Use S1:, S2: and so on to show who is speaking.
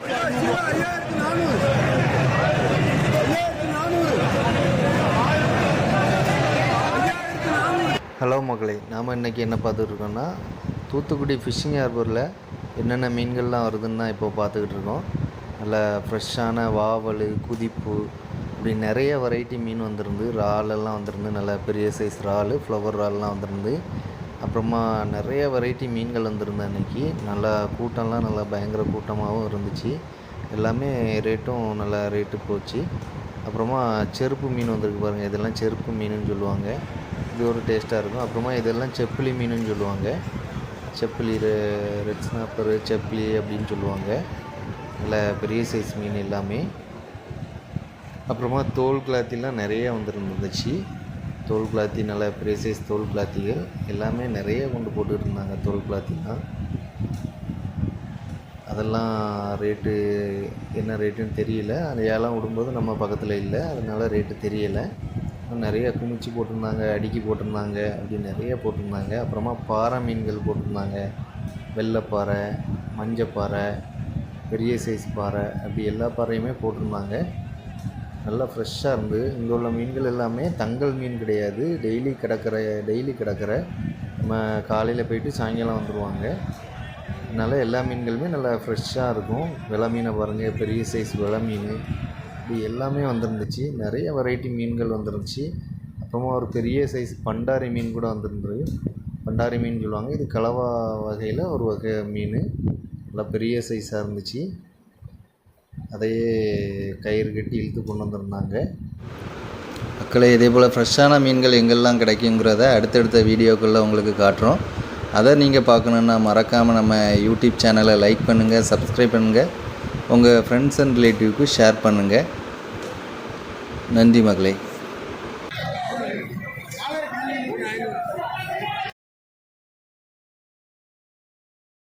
S1: Hello மக்களே நாம் இன்றைக்கி என்ன பார்த்துட்ருக்கோம்னா தூத்துக்குடி ஃபிஷ்ஷிங் ஹார்பரில் என்னென்ன மீன்கள்லாம் வருதுன்னு தான் இப்போ பார்த்துக்கிட்டு இருக்கோம் நல்ல ஃப்ரெஷ்ஷான வாவல் குதிப்பு இப்படி நிறைய வெரைட்டி மீன் வந்திருந்து இறாலெல்லாம் வந்திருந்து நல்ல பெரிய சைஸ் இறால் ஃப்ளவர் இறால்லாம் வந்திருந்து அப்புறமா நிறைய வெரைட்டி மீன்கள் வந்திருந்து அன்றைக்கி நல்லா கூட்டம்லாம் நல்லா பயங்கர கூட்டமாகவும் இருந்துச்சு. எல்லாமே ரேட்டும் நல்லா ரேட்டு போச்சு. அப்புறமா செருப்பு மீன் வந்திருக்கு பாருங்கள் இதெல்லாம் செருப்பு மீனுன்னு சொல்லுவாங்க. இது ஒரு டேஸ்ட்டாக இருக்கும். அப்புறமா இதெல்லாம் செப்பிலி மீனுன்னு சொல்லுவாங்க. செப்பிலி ரெ- ரெட் ஸ்னாப்பரு செப்பிலி அப்படின்னு சொல்லுவாங்க. நல்ல பெரிய சைஸ் மீன் எல்லாமே. அப்புறமா தோல் கிளாத்திலாம் நிறைய வந்துருந்துச்சு. தோல் கிளாத்தி நல்ல பெரிய சைஸ் தோல் கிளாத்திகள் எல்லாமே நிறைய கொண்டு போட்டுட்டு இருந்தாங்க தோல் கிளாத்திலாம் அதெல்லாம் ரேட்டு என்ன ரேட்டுன்னு தெரியல. அந்த ஏலம் விடும்போது நம்ம பக்கத்தில் இல்லை. அதனால் ரேட்டு தெரியலை. நிறைய குமிச்சு போட்டிருந்தாங்க அடுக்கி போட்டிருந்தாங்க அப்படி நிறைய போட்டிருந்தாங்க. அப்புறமா பாறை மீன்கள் போட்டிருந்தாங்க. வெள்ளைப்பாறை மஞ்சப்பாறை பெரிய சைஸ் பாறை அப்படி எல்லா பாறையுமே போட்டிருந்தாங்க. நல்லா ஃப்ரெஷ்ஷாக இருந்து இங்கே உள்ள மீன்கள் எல்லாமே தங்கல் மீன் கிடையாது. டெய்லி கிடக்கிற டெய்லி கிடக்கிற. நம்ம காலையில் போயிட்டு சாயங்காலம் வந்துடுவாங்க அதனால் எல்லா மீன்களுமே நல்லா ஃப்ரெஷ்ஷாக இருக்கும். வெலை மீனை பாருங்கள் பெரிய சைஸ் வெலை மீன். இப்படி எல்லாமே வந்துருந்துச்சு. நிறைய வெரைட்டி மீன்கள் வந்துருந்துச்சு. அப்புறமா ஒரு பெரிய சைஸ் பண்டாரி மீன் கூட வந்துருந்துரு பண்டாரி மீன் சொல்லுவாங்க. இது கலவா வகையில் ஒரு வகை மீன். நல்லா பெரிய சைஸாக இருந்துச்சு. அதையே கயிறு கட்டி இழுத்து கொண்டு வந்திருந்தாங்க. மக்களே இதே போல் ஃப்ரெஷ்ஷான மீன்கள் எங்கெல்லாம் கிடைக்குங்கிறத அடுத்தடுத்த வீடியோக்களில் உங்களுக்கு காட்டுறோம். அதை நீங்கள் பார்க்கணுன்னா மறக்காமல் நம்ம யூடியூப் சேனலை லைக் பண்ணுங்கள் சப்ஸ்கிரைப் பண்ணுங்கள் உங்கள் ஃப்ரெண்ட்ஸ் அண்ட் ரிலேட்டிவ்க்கு ஷேர் பண்ணுங்கள் நன்றி மகளே.